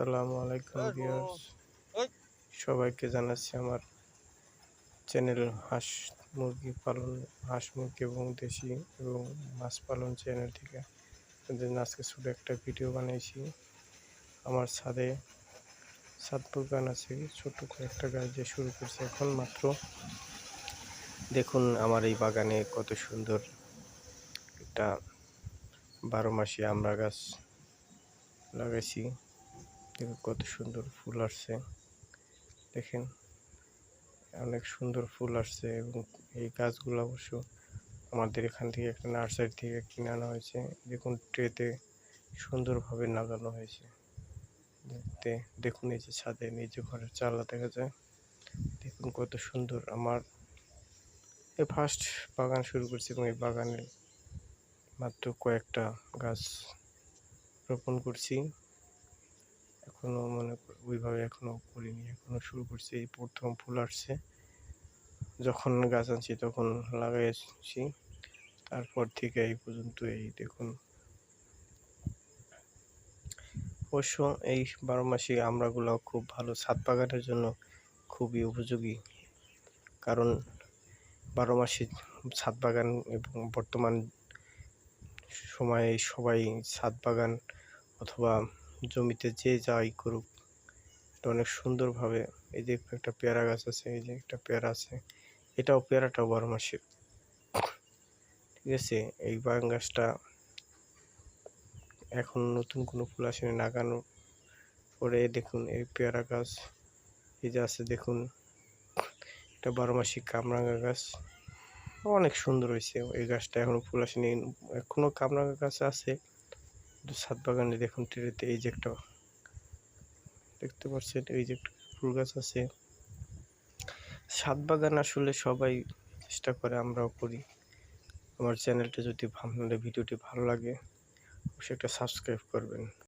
আসসালামু আলাইকুম ভিউয়ার্স সবাইকে জানাচ্ছি আমার চ্যানেল হাঁস মুরগি পালন হাঁস মুরগি এবং দেশি এবং মাছ পালন চ্যানেল থেকে। আজকে ছোটো একটা ভিডিও বানিয়েছি আমার ছাদে ছাদ বাগান আছে ছোট্ট একটা গাছ দিয়ে শুরু করছে এখন মাত্র। দেখুন আমার এই বাগানে কত সুন্দর একটা বারো মাসি আমরা গাছ লাগাইছি। দেখুন কত সুন্দর ফুল আসছে। দেখেন, অনেক সুন্দর ফুল আসছে এবং এই গাছগুলো অবশ্য আমাদের এখান থেকে একটা নার্সারি থেকে কিনে আনা হয়েছে। দেখুন, ট্রেতে সুন্দরভাবে লাগানো হয়েছে। দেখতে, দেখুন এই যে ছাদে নিজে ঘরের চালা দেখা যায়। দেখুন কত সুন্দর আমার এই ফার্স্ট বাগান শুরু করছি এবং এই বাগানে মাত্র কয়েকটা গাছ রোপণ করছি। এখনও মনে ওইভাবে এখনও করিনি। এখনও শুরু করছি, এই প্রথম ফুল আসছে। যখন গাছ আনছি তখন লাগাইছি। তারপর থেকে এই পর্যন্ত এই দেখুন। অবশ্য এই বারো মাসি আমড়াগুলো খুব ভালো ছাদ বাগানের জন্য খুবই উপযোগী। কারণ বারো মাসি ছাদ বাগান এবং বর্তমান সময়ে সবাই ছাদ বাগান অথবা জমিতে যে যাই করুক, এটা অনেক সুন্দরভাবে এই যে একটা পেয়ারা গাছ আছে, এই যে একটা পেয়ারা আছে, এটাও পেয়ারাটাও বারো মাসের ঠিক আছে, এই বাগান গাছটা এখন নতুন কোনো ফুল আসেনি, লাগানো পরে দেখুন এই পেয়ারা গাছ, এই যে আছে দেখুন, এটা বারো মাসিক কামরাঙা গাছ। অনেক সুন্দর হয়েছে, এই গাছটা এখনও ফুল আসেনি, এখনও কামরাঙা গাছ আছে। ছাদ বাগানে দেখুন ট্রেনেতে এই যে একটা দেখতে পাচ্ছেন, এই যে একটা ফুল গাছ আছে। ছাদ বাগান আসলে সবাই চেষ্টা করে, আমরাও করি। আমার চ্যানেলটা যদি আপনাদের ভিডিওটি ভালো লাগে, অবশ্যই একটা সাবস্ক্রাইব করবেন।